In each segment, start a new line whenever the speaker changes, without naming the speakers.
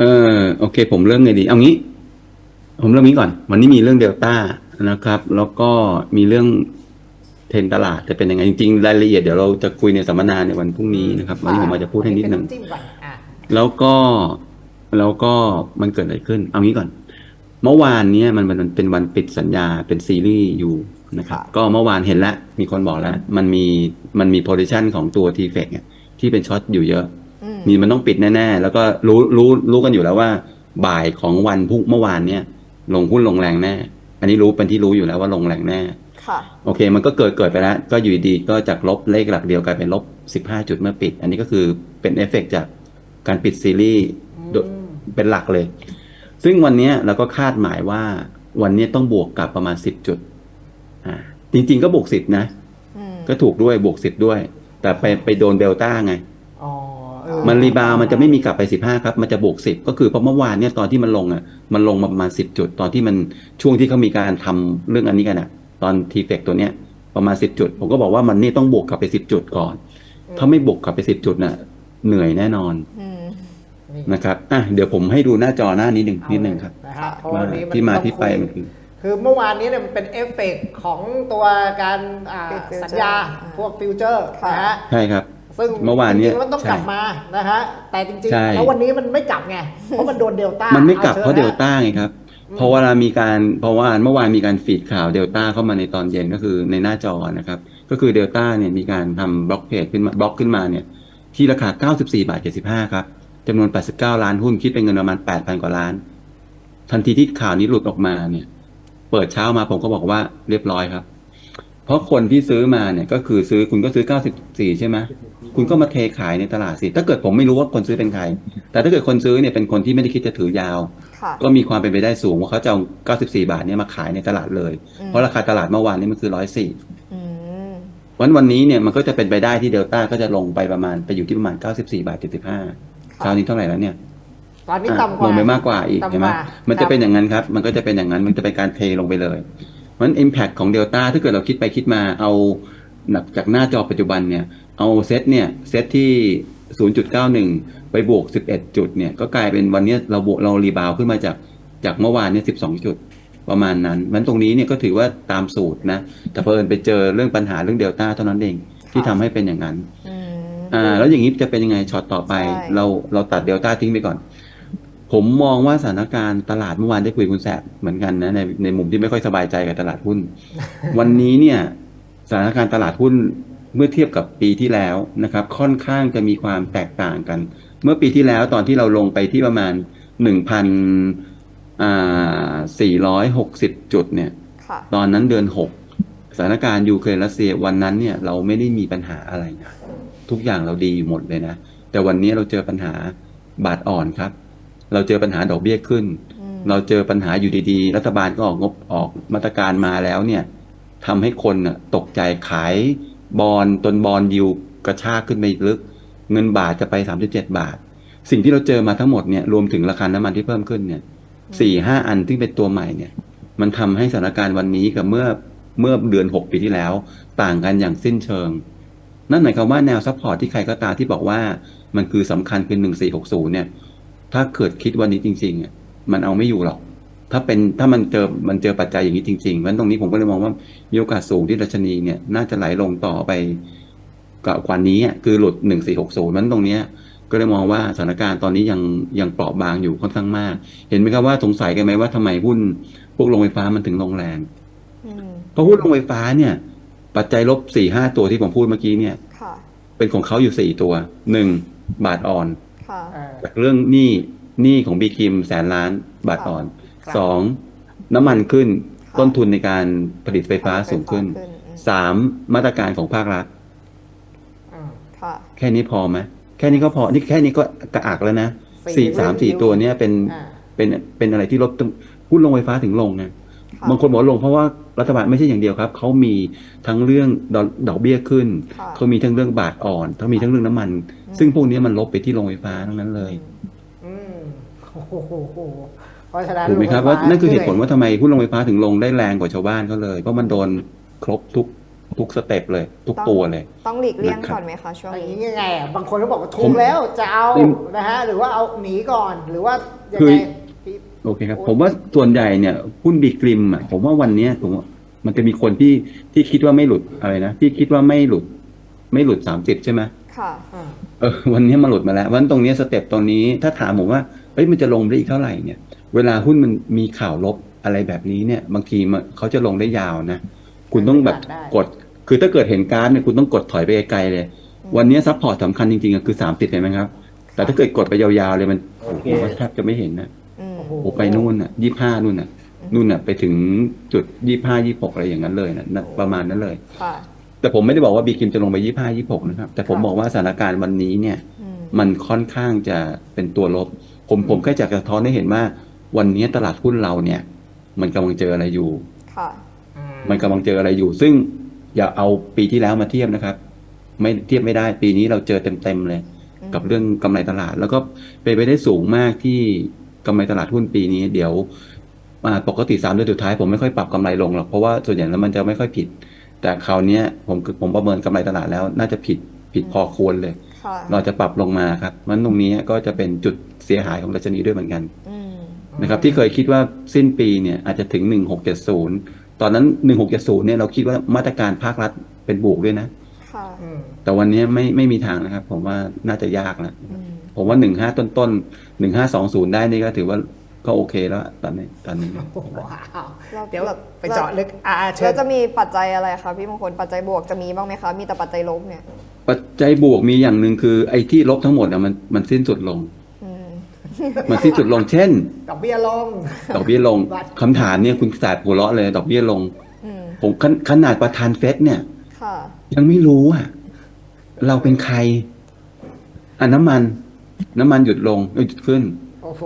เออโอเค ผมเริ่มไงดี เอางี้ ผมเริ่มนี้ก่อน วันนี้มีเรื่องเดลต้านะครับ แล้วก็มีเรื่องเทรนด์ตลาดจะเป็นยังไงจริงๆรายละเอียดเดี๋ยวเราจะคุยในสัมมนาในวันพรุ่งนี้นะครับวันนี้ผมอาจจะพูดให้นิดหนึ่ง
เป็ำจิ้มก่อนอะ
แล้วก็แล้วก็มันเกิดอะไรขึ้น เอางี้ก่อน เมื่อวานเนี้ยมันมันเป็นวันปิดสัญญาเป็นซีรีส์อยู่นะครับ
ค่ะ
ก็เมื่อวานเห็นแล้วมีคนบอกแล้ว มันมีมันมีโพซิชันของตัวทีเฟกที่เป็นช็อตอยู่เยอะ
อื ม
มีมันต้องปิดแน่ๆ แล้วก็รู้รู้รู้กันอยู่แล้วว่า บ่ายของวันพรุ่งเมื่อวานเนี้ยลงหุ้นลงแรงแน่ อันนี้รู้เป็นที่รู้อยู่แล้วว่าลงแรงแน่
ค่ะ
โอเค มันก็เกิดเกิดไปแล้ว ก็อยู่ดีๆก็จากลบเลขหลักเดียวกลายเป็นลบ15จุดเมื่อปิด อันนี้ก็คือเป็นเอฟเฟกต์จากการปิดซีรีส์โดยเป็นหลักเลย ซึ่งวันเนี้ยเราก็คาดหมายว่าวันเนี้ยต้องบวกกลับประมาณ10จุด อ่า จริง ๆ ก็บวก10นะ
อืม
ก็ถูกด้วยบวก10ด้วย แต่ไปไปโดนเดลต้าไง
อ๋อเออ
มันรีบาวด์มันจะไม่มีกลับไป 15ครับมันจะบวก 10 ก็คือเพราะเมื่อวานเนี่ยตอนที่มันลงอะมันลงมาประมาณ 10 จุด ตอนที่มันช่วงที่เขามีการทำเรื่องอันนี้กันอะ ตอนทีเฟกตัวเนี้ยประมาณ 10 จุด ผมก็บอกว่ามันนี่ต้องบวกกลับไป 10 จุดก่อน ถ้าไม่บวกกลับไป 10 จุดน่ะเหนื่อยแน่นอน
อืม
นี่
นะครับอะเดี๋ยวผมให้ดูหน้าจอหน้านี้หนึ่งนิดหนึ่งครับ
นะฮะเพราะ
ว่า
วันนี้น
ที่มา
ต้อง
ที่ไป
คุย
มันคือ
คือเมื่อวานนี้เนี่ยมันเป็นเอฟเฟกต์ของตัวการอ่า
ปิดฟิวเจอร์
สัญญา
อ่า
พวกฟิวเจอร์
ค่ะ
นะฮะ
ใช่ครับ
ซึ่ง
เมื่อวานเนี่ย
จริงๆมันต้อง
ใช่
กลับมานะฮะแต่จริง
ใช่
ๆ แล้ววันนี้มันไม่กลับไง เพราะมันโดนเดลต้า
มั
มัน
ไม่กลับเพราะเดลต้าไงครับ เพราะเวลามีการเพราะว่าเมื่อวานมีการฟีดข่าวเดลต้าเข้ามาในตอนเย็นก็คือในหน้าจอนะครับ ก็คือเดลต้าเนี่ยมีการทำบล็อกเพจขึ้นมาบล็อกขึ้นมาเนี่ยที่ราคา 94 บาท 75 ครับจำนวน 89 ล้านหุ้นคิดเป็นเงินประมาณ 8,000 กว่าล้าน ทันทีที่ข่าวนี้หลุดออกมาเนี่ย เปิดเช้ามาผมก็บอกว่าเรียบร้อยครับ เพราะคนที่ซื้อมาเนี่ยก็คือซื้อคุณก็ซื้อ 94 ใช่ไหมคุณก็มาเทขายในตลาดสิ ถ้าเกิดผมไม่รู้ว่าคนซื้อเป็นใคร แต่ถ้าเกิดคนซื้อเนี่ยเป็นคนที่ไม่ได้คิดจะถือยาว
ค่ะ
ก็มีความเป็นไปได้สูงว่าเขาจะเอา 94 บาทเนี่ยมาขายในตลาดเลย
อืม
เพราะราคาตลาดเมื่อวานนี้มันคือ 104
อืม
วันวันนี้เนี่ยมันก็จะเป็นไปได้ที่เดลต้าก็จะลงไปประมาณไปอยู่ที่ประมาณ 94 บาท 75คราวนี้เท่าไหร่แล้วเนี่ย
ตอนนี้
อะ
ต่ำกว่า
ลงไปมากกว่าอีก
ต่ำ
ใช่ไหม
กว่า
มันจะ
ครับ
เป็นอย่างนั้นครับ มันก็จะเป็นอย่างนั้น มันจะเป็นการเทลงไปเลย เพราะฉะนั้น impact ของเดลต้าถ้าเกิดเราคิดไปคิดมาเอาหนักจากหน้าจอปัจจุบันเนี่ย เอาเซตเนี่ยเซตที่ 0.91 ไปบวก 11 จุดเนี่ย ก็กลายเป็นวันเนี้ยเราบวกเรารีบาวด์ขึ้นมาจากจากเมื่อวานเนี่ย 12 จุดประมาณนั้นมันตรงนี้เนี่ยก็ถือว่าตามสูตรนะ แต่เพอเอิญไปเจอเรื่องปัญหาเรื่องเดลต้าเท่านั้นเองที่ทำให้เป็นอย่างนั้น
อืม
อ่าแล้วอย่างนี้จะเป็นยังไงช็อตต่อไป
ใช่
เราเราตัดเดลต้าทิ้งไปก่อน ผมมองว่าสถานการณ์ตลาดเมื่อวานได้คุยกับคุณแสบเหมือนกันนะในในมุมที่ไม่ค่อยสบายใจกับตลาดหุ้น วันนี้เนี่ยสถานการณ์ตลาดหุ้นเมื่อเทียบกับปีที่แล้วนะครับ ค่อนข้างจะมีความแตกต่างกัน เมื่อปีที่แล้วตอนที่เราลงไปที่ประมาณหนึ่งพันอ่าสี่ร้อยหกสิบจุดเนี่ย
ค่ะ
ตอนนั้นเดือนหกสถานการณ์ยูเครนรัสเซียวันนั้นเนี่ยเราไม่ได้มีปัญหาอะไรนะทุกอย่างเราดีอยู่หมดเลยนะ แต่วันนี้เราเจอปัญหาบาทอ่อนครับ เราเจอปัญหาดอกเบี้ยขึ้น
อืม
เราเจอปัญหาอยู่ดีๆ รัฐบาลก็ออกงบออกมาตรการมาแล้วเนี่ยทำให้คนน่ะตกใจขายบอลจนบอลยิวกระชากขึ้นไปลึก เงินบาทจะไป 37 บาท สิ่งที่เราเจอมาทั้งหมดเนี่ยรวมถึงราคาน้ำมันที่เพิ่มขึ้นเนี่ยสี่ห้าอันที่เป็นตัวใหม่เนี่ย มันทำให้สถานการณ์วันนี้กับเมื่อเมื่อเดือนหกปีที่แล้ว ต่างกันอย่างสิ้นเชิง นั่นหมายความว่าแนวซัพพอร์ตที่ใครก็ตามที่บอกว่ามันคือสำคัญคือหนึ่งสี่หกศูนย์เนี่ย ถ้าเกิดคิดวันนี้จริงๆอะมันเอาไม่อยู่หรอก ถ้าเป็นถ้ามันเจอมันเจอปัจจัยอย่างนี้จริงๆเพราะฉะนั้นตรงนี้ผมก็เลยมองว่ามีโอกาสสูงที่ดัชนีเนี่ย น่าจะไหลลงต่อไปกว่านี้อะคือหลุดหนึ่งสี่หกศูนย์นั้นตรงเนี้ยก็เลยมองว่าสถานการณ์ตอนนี้ยังยังเปราะบางอยู่ค่อนข้างมาก เห็นไหมครับว่าสงสัยกันไหมว่าทำไมหุ้นพวกโรงไฟฟ้ามันถึงลงแรง
อืม
เพราะหุ้นโรงไฟฟ้าเนี่ย ปัจจัยลบสี่ห้าตัวที่ผมพูดเมื่อกี้เนี่ย
ค่ะ
เป็นของเขาอยู่สี่ตัวหนึ่งบาทอ่อน
ค่ะ
เออ
จากเรื่องหนี้หนี้ของบีคิมแสนล้านบาทอ่อน
ครับ
สองน้ำมันขึ้น
ค่ะ
ต้นทุนในการผลิตไฟฟ้าสูงขึ้น
อืม
สามมาตรการของภาครัฐ
อืม
ค่ะ
แค่นี้พอไหมแค่นี้ก็พอนี่แค่นี้ก็กระอักแล้วนะ
สี่
สี่สาม
เรื่อง
สี่
เดียว
ตัวเนี้ยเป็น
อ่า
เป็นเป็นอะไรที่ลดต้นหุ้นลงไฟฟ้าถึงลงไง
ค่ะ
บางคนบอกว่าลงเพราะว่ารัฐบาลไม่ใช่อย่างเดียวครับ เขามีทั้งเรื่องดอกดอกเบี้ยขึ้น
ค่ะ
เขามีทั้งเรื่องบาทอ่อนเขามีทั้งเรื่องน้ำมัน ซึ่งพวกนี้มันลบไปที่โรงไฟฟ้าทั้งนั้นเลย
อืมโอ้โหเพราะฉะนั้น
ถูกไหมครับ
โงฟ
ว่า
ฟ้
นั่นคือเหตุผล
หอย
ว่าทำไมหุ้นโรงไฟฟ้าถึงลงได้แรงกว่าชาวบ้านเขาเลย เพราะมันโดนครบทุกทุกสเต็ปเลย ทุก
ต้อง
ตัวเลย
ต้องหลีกเลี่ยง
นะครับ
ก่อนไหมคะช่วง
อย่าง
นี้
นี้ยังไงอะบางคนก็บอกว่า
ผ
ถูก
ม
แล้วจะเอา
อืม
นะฮะหรือว่าเอาหนีก่อนหรือว่ายัง
คือ
ไงพี่
โอเคครับ ผมว่าส่วนใหญ่เนี่ยหุ้นบีกริมอะผมว่าวันเนี้ยผมว่ามันจะมีคนที่ที่คิดว่าไม่หลุดอะไรนะที่คิดว่าไม่หลุด ไม่หลุดสามสิบใช่ไหม
ค่ะ
อ่า
เออวันนี้มาหลุดมาแล้ววันตรงเนี้ยสเต็ปตรงนี้ถ้าถามผมว่าเอ้ยมันจะลงได้อีกเท่าไหร่เนี่ย เวลาหุ้นมันมีข่าวลบอะไรแบบนี้เนี่ย บางทีมันเขาจะลงได้ยาวนะคุณต้องแบบกด คือถ้าเกิดเห็นการ์ดเนี่ยคุณต้องกดถอยไปไกลๆเลย วันนี้ซัพพอร์ตสำคัญจริงๆอะคือสามสิบเห็นไหมครับ แต่ถ้าเกิดกดไปยาวๆเลยมันโอ้โหมันแทบจะไม่เห็นนะ
อืม
โอ้โห
โอ้ไปนู่นอะยี่ห้านู่นอะนู่นอะไปถึงจุดยี่ห้ายี่หกอะไรอย่างนั้นเลยนะนะประมาณนั้นเลย
ค่ะ
แต่ผมไม่ได้บอกว่าบีคิมจะลงไปยี่ห้ายี่หกนะครับ แต่ผมบอกว่าสถานการณ์วันนี้เนี่ย
อืม
มันค่อนข้างจะเป็นตัวลบ ผมผมแค่จะสะท้อนให้เห็นว่า วันนี้ตลาดหุ้นเราเนี่ย มันกำลังเจออะไรอยู่
ค่ะ
อื
มันกำลังเจออะไรอยู่ ซึ่งอย่าเอาปีที่แล้วมาเทียบนะครับ ไม่เทียบไม่ได้ปีนี้เราเจอเต็มๆเลย
อืม
กับเรื่องกำไรตลาด แล้วก็เป็นไปได้สูงมากที่ กำไรตลาดหุ้นปีนี้เดี๋ยวอ่าปกติสามเดือนสุดท้ายผมไม่ค่อยปรับกำไรลงหรอกเพราะว่าส่วนใหญ่แล้วมันจะไม่ค่อยผิด แต่คราวเนี้ยผมผมประเมินกำไรตลาดแล้ว น่าจะผิดผิดพอควรเลย
ค่ะ
เราจะปรับลงมาครับมันตรงนี้ก็จะเป็นจุดเสียหายของดัชนีด้วยเหมือนกัน
อืม
นะครับ ที่เคยคิดว่าสิ้นปีเนี่ยอาจจะถึง 1670 ตอนนั้น 1670เนี่ยเราคิดว่ามาตรการภาครัฐเป็นบวกด้วยนะ
ค่ะ
อืม
แต่วันนี้ไม่ไม่มีทางนะครับ ผมว่าน่าจะยากแล้ว
อืม
ผมว่า15ต้นต้นๆ1520ได้นี่ก็ถือว่าก็โอเคแล้วอะตอนนี้ตอนนี้
โอ้โหว้าว
เรา
เดี๋ยว
เรา
ไปเจาะลึกอ่าเชิ
แล้ว
ญ
จะมีปัจจัยอะไรคะพี่มงคลปัจจัยบวกจะมีบ้างไหมคะมีแต่ปัจจัยลบเนี่ย
ปัจจัยบวกมีอย่างหนึ่งคือไอ้ที่ลบทั้งหมดอะมันมันสิ้นสุดลง
อืม
มันสิ้นสุดลงเช่น
ดอกเบี้ยลง
ดอกเบี้ยลง
บัตร
คำถามเนี่ยคุณสาดหัวเราะเลย ดอกเบี้ยลง
อืม
ผมขนขนาดประธานเฟดเนี่ย
ค่ะ
ยังไม่รู้อะ เราเป็นใครอะน้ำมัน น้ำมันหยุดลงเอ้ยหยุดขึ้น
โอ้โห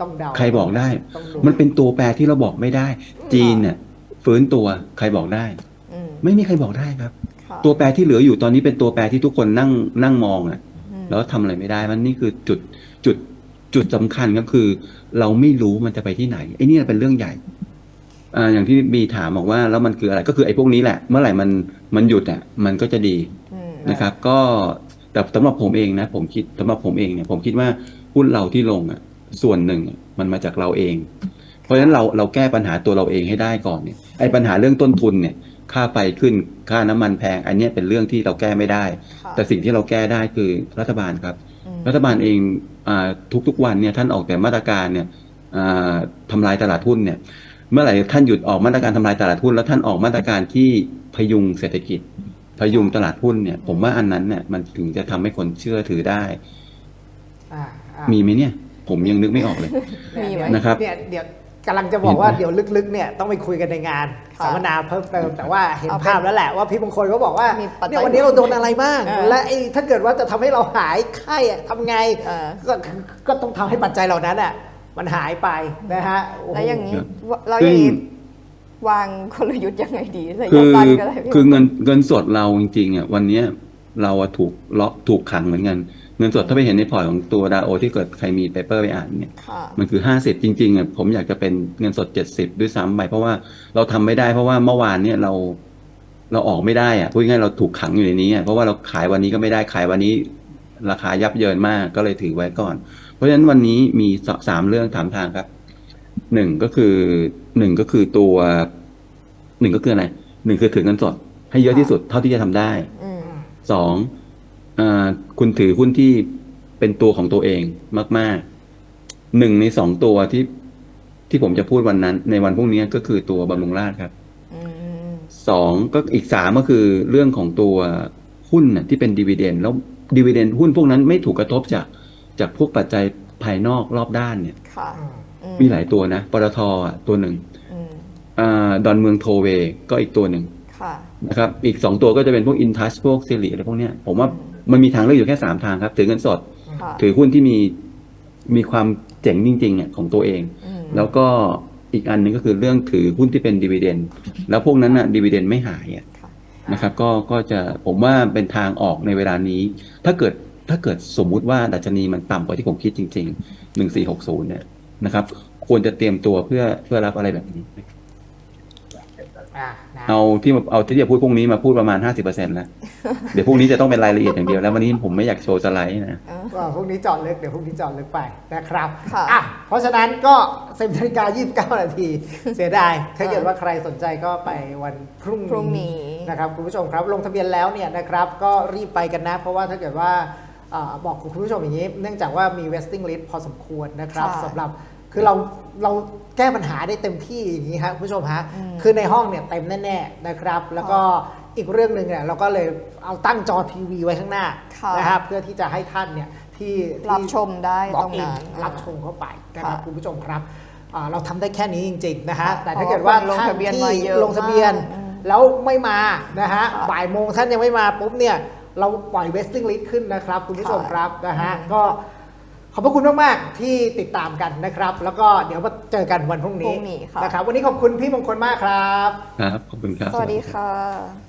ต้องเดา
ใครบอกได้
ต้องดู
มันเป็นตัวแปรที่เราบอกไม่ได้ จีนเนี่ยฟื้นตัวใครบอกได้
อืม
ไม่มีใครบอกได้ครับ
ค่ะ
ตัวแปรที่เหลืออยู่ตอนนี้เป็นตัวแปรที่ทุกคนนั่งนั่งมองอะ
อืม
แล้วทำอะไรไม่ได้ มันนี่คือจุดจุดจุดสำคัญก็คือ เราไม่รู้มันจะไปที่ไหนไอ้นี่เป็นเรื่องใหญ่อ่าอย่างที่บีถามบอกว่าแล้วมันคืออะไรก็คือไอ้พวกนี้แหละ เมื่อไหร่มันมันหยุดอะมันก็จะดี
อืม
นะครับ ก็ แต่สำหรับผมเองนะผมคิดสำหรับผมเองเนี่ยผมคิดว่าหุ้นเราที่ลงอะส่วนหนึ่งอะมันมาจากเราเอง เพราะฉะนั้นเราเราแก้ปัญหาตัวเราเองให้ได้ก่อนเนี่ยไอ้ปัญหาเรื่องต้นทุนเนี่ยค่าไฟขึ้นค่าน้ำมันแพง อันเนี้ยเป็นเรื่องที่เราแก้ไม่ได้
ค่ะ
แต่สิ่งที่เราแก้ได้คือรัฐบาลครับ
อืม
รัฐบาลเองอาทุกๆวันเนี่ยท่านออกแต่มาตรการเนี่ยอ่าทำลายตลาดหุ้นเนี่ยเมื่อไหร่ท่านหยุดออกมาตรการทำลายตลาดหุ้นแล้วท่านออกมาตรการที่พยุงเศรษฐกิจ พยุงตลาดหุ้นเนี่ย ผมว่าอันนั้นเนี่ยมันถึงจะทำให้คนเชื่อถือได้
อ่าอ่า
มีไหมเนี่ย ผมยังนึกไม่ออกเลย
มีไหม
นะครับ
เนี่ยเดี๋ยวกำลังจะบอกว่า
เห็นไหม
เดี๋ยวลึกๆเนี่ยต้องไปคุยกันในงาน
ค่ะ
สัมมนาเพิ่มเติมแต่ว่าเห็น
เอาเป็น
ภาพแล้วแหละว่าพี่มงคลเขาบอกว่า
มีปัจจัย
เนี่ยวันนี้เราโดนอะไรบ้าง
เออ
และไอ้ถ้าเกิดว่าจะทำให้เราหายไข้อะทำไง
เออ
ก็ก็ต้องทำให้ปัจจัยเหล่านั้นอะมันหายไปนะฮะโโห
แล้วอย่างนี้
ครับ
เรา
ซึ่
อย่างงนี้ วางกลยุทธ์ยังไงดีระ
คื
ยะ
อ
สั้นก็ได้พี่
คือเงินเงินสดเราจริงๆอะวันเนี้ยเราอะถูกล็อกถูกขังเหมือนกัน เงินสดถ้าไปเห็นในพอร์ตของตัวดาโอที่เกิดใครมีเปเปอร์ไปอ่านเนี่ย
ค่ะ
มันคือห้าสิบจริงๆอะผมอยากจะเป็นเงินสดเจ็ดสิบด้วยซ้ำไปเพราะว่าเราทำไม่ได้เพราะว่าเมื่อวานเนี่ยเราเราออกไม่ได้อะพูดง่ายๆเราถูกขังอยู่ในนี้อะเพราะว่าเราขายวันนี้ก็ไม่ได้ขายวันนี้ ราคายับเยินมากก็เลยถือไว้ก่อน เพราะฉะนั้นวันนี้มีสสามเรื่องถามทางครับ หนึ่งก็คือหนึ่งก็คือตัวหนึ่งก็คืออะไรหนึ่งคือถือเงินสด ให้เยอะที่สุดเท่าที่จะทำได้
อืม
สองอาคุณถือหุ้นที่เป็นตัวของตัวเองมากๆหนึ่งในสองตัวที่ที่ผมจะพูดวันนั้น ในวันพรุ่งนี้ก็คือตัวบำรุงราชครับ
อืม
สองก็อีกสามก็คือเรื่องของตัวหุ้นน่ะที่เป็นดีเวเดนแล้วดีเวเดนหุ้นพวกนั้นไม่ถูกกระทบจากจากพวกปัจจัยภายนอกรอบด้านเนี่ย
ค่ะ
อื ม
อื
มีหลายตัวนะปตทอะตัวหนึ่ง
อืม
อาดอนเมืองโทเวก็อีกตัวหนึ่ง
ค่ะ
นะครับ อีกสองตัวก็จะเป็นพวกอินทัชพวกซิลิอะไรพวกเนี้ย ผมว่ามันมีทางเลือกอยู่แค่สามทางครับ ถือเงินสด
ค่ะ
ถือหุ้นที่มีมีความเจ๋งจริงๆอะของตัวเอง
อืม
แล้วก็อีกอันหนึงก็คือเรื่องถือหุ้นที่เป็นดีเวเดนแล้วพวกนั้นอะดีเวเดนไม่หายอะ
ค่ะ
นะครับ ก็ก็จะผมว่าเป็นทางออกในเวลานี้ ถ้าเกิดถ้าเกิดสมมุติว่าดัชนีมันต่ำกว่าที่ผมคิดจริงๆหนึ่งสี่หกศูนย์เนี่ย นะครับ ควรจะเตรียมตัวเพื่อเพื่อรับอะไรแบบนี้
อะนะ
เอาที่มาเอาที่จะพูดพรุ่งนี้มาพูดประมาณ50%แล้ว เดี๋ยวพรุ่งนี้จะต้องเป็นรายละเอียดอย่างเดียวแล้ววันนี้ผมไม่อยากโชว์สไลด์นะ
เออ
ก็พรุ่งนี้เจอดลึกเดี๋ยวพรุ่งนี้เจอดลึกไปนะครับ
ค่ะ
อะ เพราะฉะนั้นก็เซมนาฬิกา 29 นาที เสียดาย ถ้าเกิดว่าใครสนใจก็ไปวันพรุ่ง
พรุ่งนี้
นะครับคุณผู้ชมครับลงทะเบียนแล้วเนี่ยนะครับก็รีบไปกันนะ เพราะว่าถ้าเกิดว่าอ่า บอกคุณผู้ชมอย่างนี้ เนื่องจากว่ามี waiting list พอสมควรนะครับ
ค่ะ
สำหรับคือเราเราแก้ปัญหาได้เต็มที่อย่างนี้ครับคุณผู้ชมฮะ
อืม
คือในห้องเนี่ยเต็มแน่ๆนะครับ แล้วก็อีกเรื่องหนึ่งเนี่ยเราก็เลยเอาตั้งจอทีวีไว้ข้างหน้า
ค่ะ
นะครับเพื่อที่จะให้ท่านเนี่ยที่ที่
รับชมได้
บล็
ต
อ
ร
ก
ง
อิน
นั้น
รับชมเข้าไปนะครับ
ค่ะ
คุณผู้ชมครับอ่าเราทำได้แค่นี้จริงๆนะฮะ
ค่ะ
แต่ถ้าเกิดว่า
เพราะว่าคนลง
ท่าน
ทะเบียน
ที่
มาเยอะ
ลงทะเบียน
มากอืม
แล้วไม่มานะฮะ
ค่ะ
บ่ายโมงท่านยังไม่มาปุ๊บเนี่ย เราปล่อยเวสติ้งลิสต์ขึ้นนะครับ คุณผู้ชม
ค่ะ
ครับนะฮะ
อืม
ก็ขอบพระคุณมาก ๆ ที่ติดตามกันนะครับ แล้วก็เดี๋ยวมาเจอกันวันพรุ่ง
พ
นี้
รุ่งนี้ค่ะ
นะครับ วันนี้ขอบคุณพี่มงคลมากครับ
ครับ ขอบคุณครับ
สวัสดีค่ะ